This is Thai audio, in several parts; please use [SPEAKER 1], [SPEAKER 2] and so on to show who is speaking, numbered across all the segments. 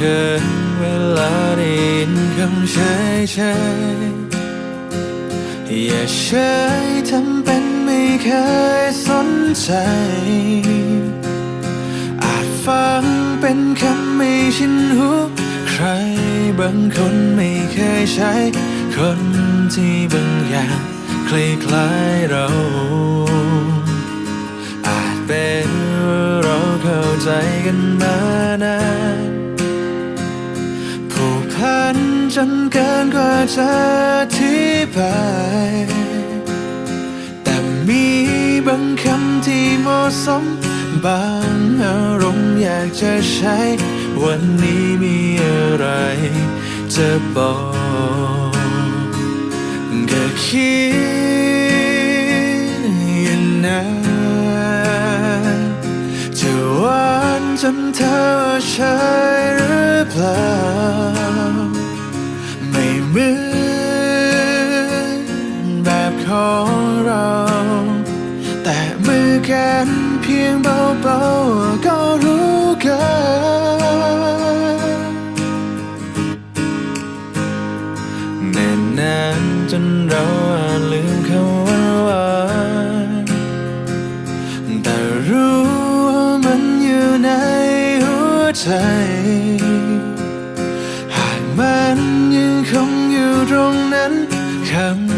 [SPEAKER 1] เคยเวลาได้ยินคำเฉยเฉยอย่าเฉยทำเป็นไม่เคยสนใจ อาจฟังเป็นคำไม่ชินหูใครบางคนไม่เคยใช้ คนที่บางอย่างคล้ายๆเรา อาจเป็นว่าเราเข้าใจกันมานาน นจนเกินกว่าจะอธิบายแต่มีบางคำที่เหมาะสม บางอารมณ์อยากจะใช้ วันนี้มีอะไรจะบอกก็คิดอยู่นานจะหวานจนเธอใช่หรือเปล่า ของเรา แต่มือกันเพียงเบาๆก็รู้กันแน่นนานจนเราอาจลืมคำว่าหวานแต่รู้ว่ามันอยู่ในหัวใจหากมันยังคงอยู่ตรงนั้นคำ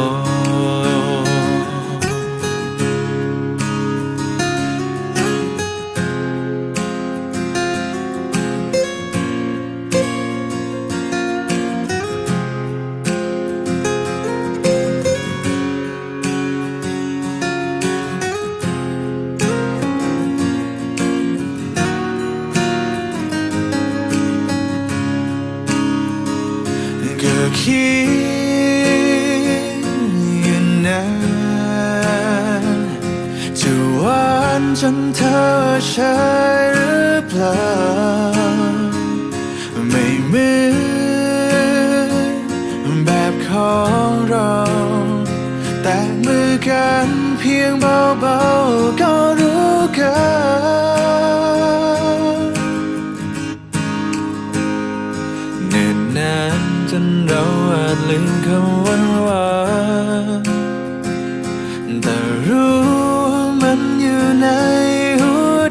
[SPEAKER 1] านจนเธอใช่หรือเปล่า ไม่เหมือนแบบของเรา แต่มือกันเพียงเบาๆก็รู้กันเนิ่นนานจนเราอาจลืมคำวันวา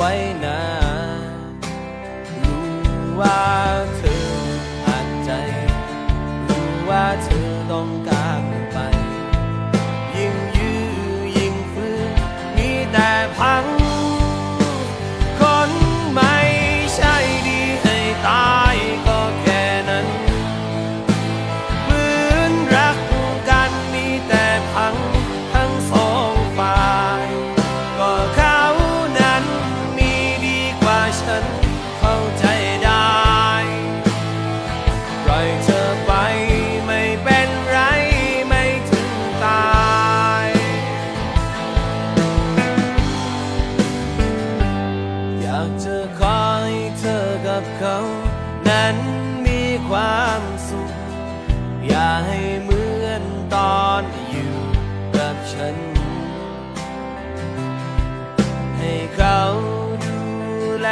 [SPEAKER 2] ไว้นานรู้ว่าเธออาจใจ รู้ว่าเธอต้องการ ฉัน ให้เขาดูแล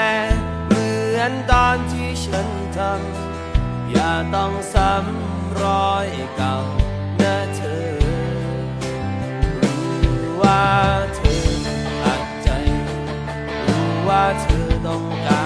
[SPEAKER 2] เหมือนตอนที่ฉันทำ อย่าต้องซ้ำรอยเก่านะเธอ รู้ว่าเธออัดใจ รู้ว่าเธอต้องการ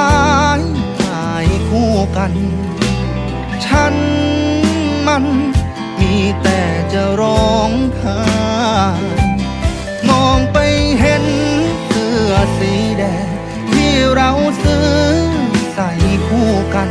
[SPEAKER 3] ้ายถ่ายคู่กัน ฉันมันมีแต่จะร้องไห้มองไปเห็นเสื้อสีแดงที่เราซื้อใส่คู่กัน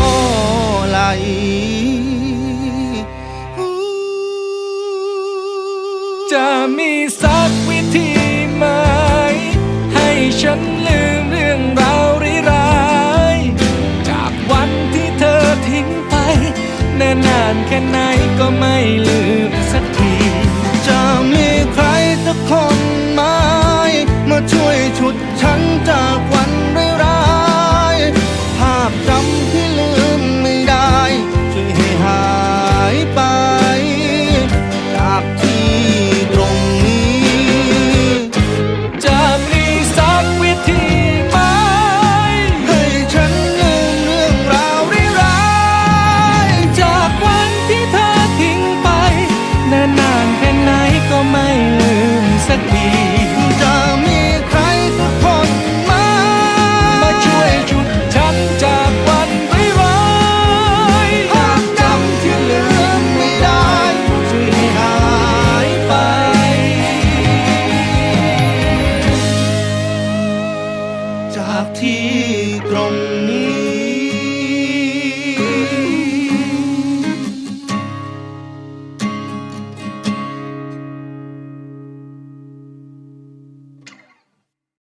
[SPEAKER 4] จะมีสักวิธีไหม ให้ฉันลืมเรื่องราวร้ายจากวันที่เธอทิ้งไปแน่
[SPEAKER 3] นาน
[SPEAKER 4] แค่ไหน